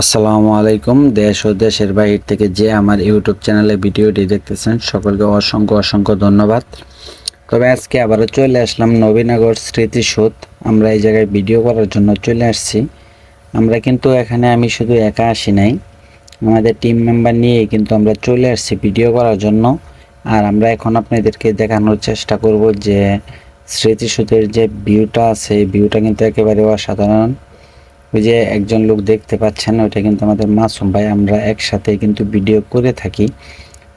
আসসালামু আলাইকুম, দেশ ও দেশের বাইরে থেকে যে আমার ইউটিউব চ্যানেলে ভিডিওটি দেখতেছেন, সকলকে অসংখ্য অসংখ্য ধন্যবাদ। তবে আজকে আবারও চলে আসলাম নবীনগর স্মৃতিসৌধ। আমরা এই জায়গায় ভিডিও করার জন্য চলে আসছি। আমরা কিন্তু এখানে আমি শুধু একা আসি নাই। আমাদের টিম মেম্বার নিয়ে কিন্তু আমরা চলে আসছি ভিডিও করার জন্য। আর আমরা এখন আপনাদেরকে দেখানোর চেষ্টা করব যে স্মৃতিসৌধের যে ভিউটা আছে ভিউটা কিন্তু একেবারে অসাধারণ। ওই যে একজন লোক দেখতে পাচ্ছেন ওইটা কিন্তু আমাদের মাসুম ভাই। আমরা একসাথে কিন্তু ভিডিও করে থাকি।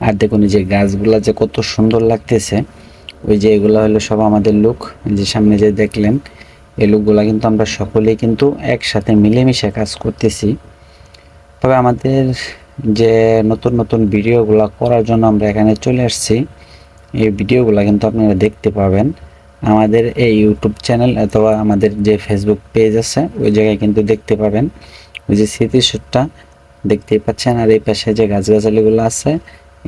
আর দেখুন যে গাছগুলা যে কত সুন্দর লাগতেছে। ওই যে এগুলো হলো সব আমাদের লোক। যে সামনে যে দেখলেন, এই লোকগুলা কিন্তু আমরা সকলেই কিন্তু একসাথে মিলেমিশে কাজ করতেছি। তবে আমাদের যে নতুন নতুন ভিডিওগুলো করার জন্য আমরা এখানে চলে আসছি। এই ভিডিওগুলো কিন্তু আপনারা দেখতে পাবেন। আমাদের এই ইউটিউব চ্যানেল অথবা আমাদের যে ফেসবুক পেজ আছে, ওই জায়গায় কিন্তু দেখতে পাবেন। ওই যে স্মৃতিসূরটা দেখতেই পাচ্ছেন, আর এই পাশে যে গাছগাছালিগুলো আছে,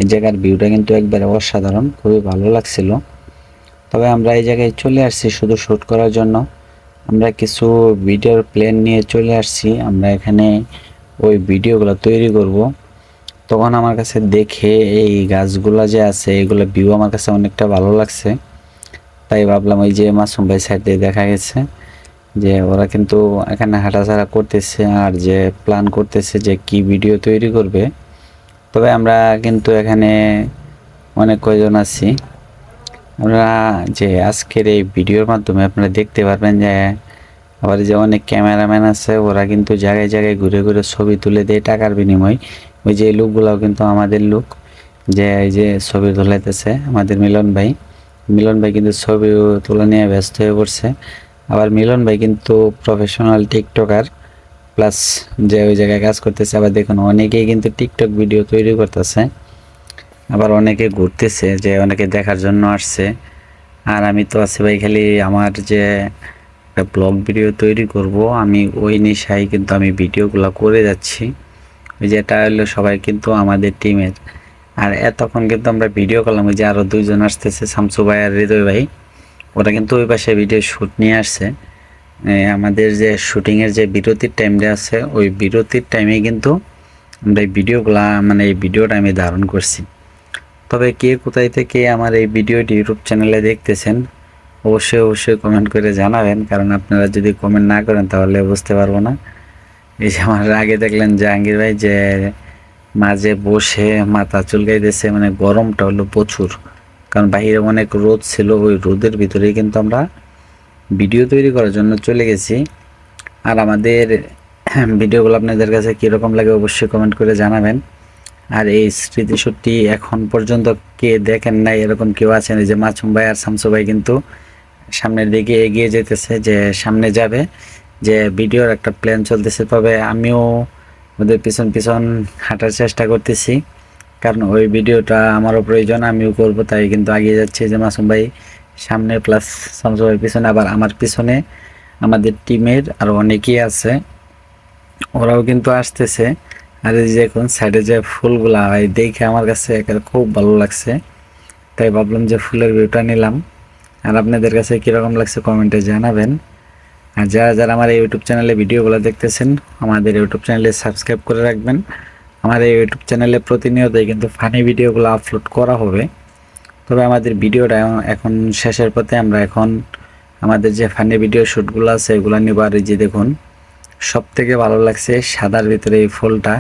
এই জায়গার ভিউটা কিন্তু একবারে অসাধারণ, খুবই ভালো লাগছিল। তবে আমরা এই জায়গায় চলে আসছি শুধু শ্যুট করার জন্য। আমরা কিছু ভিডিওর প্ল্যান নিয়ে চলে আসছি। আমরা এখানে ওই ভিডিওগুলো তৈরি করব। তখন আমার কাছে দেখে এই গাছগুলা যে আছে, এগুলো ভিউ আমার কাছে অনেকটা ভালো লাগছে। তাই ভাবলাম ওই যে মাসুম ভাই সাইড দিয়ে দেখা গেছে যে ওরা কিন্তু এখানে হাঁটাচাড়া করতেছে আর যে প্ল্যান করতেছে যে কি ভিডিও তৈরি করবে। তবে আমরা কিন্তু এখানে অনেক কয়জন আছি। আমরা যে আজকের এই ভিডিওর মাধ্যমে আপনারা দেখতে পারবেন যে আবার যে অনেক ক্যামেরাম্যান আছে, ওরা কিন্তু জায়গায় জায়গায় ঘুরে ঘুরে ছবি তুলে দেয় টাকার বিনিময়। ওই যে লোকগুলাও কিন্তু আমাদের লোক, যে এই যে ছবি তুলাইতেছে আমাদের মিলন ভাই। মিলন ভাই কিন্তু ছবি তোলা নিয়ে ব্যস্ত হয়ে পড়ছে। আবার মিলন ভাই কিন্তু প্রফেশনাল টিকটকার প্লাস যে ওই জায়গায় কাজ করতেছে, আবার দেখুন অনেকেই কিন্তু টিকটক ভিডিও তৈরি করতেছে। আবার অনেকে ঘুরতেছে যে অনেকে দেখার জন্য আসছে। আর আমি তো আছি ভাই খালি আমার যে একটা ব্লগ ভিডিও তৈরি করব, আমি ওই নেশায় কিন্তু আমি ভিডিওগুলো করে যাচ্ছি। ওই যে এটা হলো সবাই কিন্তু আমাদের টিমের আর এতক্ষণ কিন্তু আমরা ভিডিও করলাম, ওই যে আরও দুইজন আসতেছে, শামসু ভাই আর হৃদয় ভাই। ওরা কিন্তু ওই পাশে ভিডিও শ্যুট নিয়ে আসছে। আমাদের যে শুটিংয়ের যে বিরতির টাইমটা আছে, ওই বিরতির টাইমে কিন্তু আমরা এই ভিডিওগুলা মানে এই ভিডিওটা আমি ধারণ করছি। তবে কে কোথায় থেকে আমার এই ভিডিওটি ইউটিউব চ্যানেলে দেখতেছেন, অবশ্যই অবশ্যই কমেন্ট করে জানাবেন, কারণ আপনারা যদি কমেন্ট না করেন তাহলে বুঝতে পারব না। এই যে আমার আগে দেখলেন জাহাঙ্গীর ভাই যে মাঝে বসে মাথা চুলকাইতেছে মানে গরমটা হলো প্রচুর। কারণ বাইরে অনেক রোদ ছিল, ওই রোদের ভিতরে কিন্তু আমরা ভিডিও তৈরি করার জন্য চলে গেছি। আর আমাদের ভিডিওগুলো আপনাদের কাছে কীরকম লাগে অবশ্যই কমেন্ট করে জানাবেন। আর এই স্মৃতিশক্তি এখন পর্যন্ত কে দেখেন নাই, এরকম কেউ আছেন যে মাছুম ভাই আর শামসু ভাই কিন্তু সামনের দিকে এগিয়ে যেতেছে, যে সামনে যাবে, যে ভিডিওর একটা প্ল্যান চলতেছে। তবে আমিও ওদের পিছন পিছন হাঁটার চেষ্টা করতেছি। কারণ ওই ভিডিওটা আমারও প্রয়োজন, আমিও করব, তাই কিন্তু আগিয়ে যাচ্ছি যে মাসুম ভাই সামনে প্লাস শামসু ভাই পিছনে, আবার আমার পিছনে আমাদের টিমের আরও অনেকেই আছে। ওরাও কিন্তু আসতেছে। আর এই যে এখন সাইডে যে ফুলগুলা হয় দেখে আমার কাছে খুব ভালো লাগছে। তাই ভাবলাম যে ফুলের ভিউটা নিলাম। আর আপনাদের কাছে কীরকম লাগছে কমেন্টে জানাবেন। আর যারা যারা আমার এই ইউটিউব চ্যানেলে ভিডিওগুলো দেখতেছেন, আমাদের ইউটিউব চ্যানেলে সাবস্ক্রাইব করে রাখবেন। আমার এই ইউটিউব চ্যানেলে প্রতিনিয়তই কিন্তু ফানি ভিডিওগুলো আপলোড করা হবে। তবে আমাদের ভিডিওটা এখন শেষের পথে আমরা এখন আমাদের যে ফানি ভিডিও শ্যুটগুলো আছে, এগুলো নিব। আর যে দেখুন সব থেকে ভালো লাগছে সাদার ভিতরে এই ফুলটা।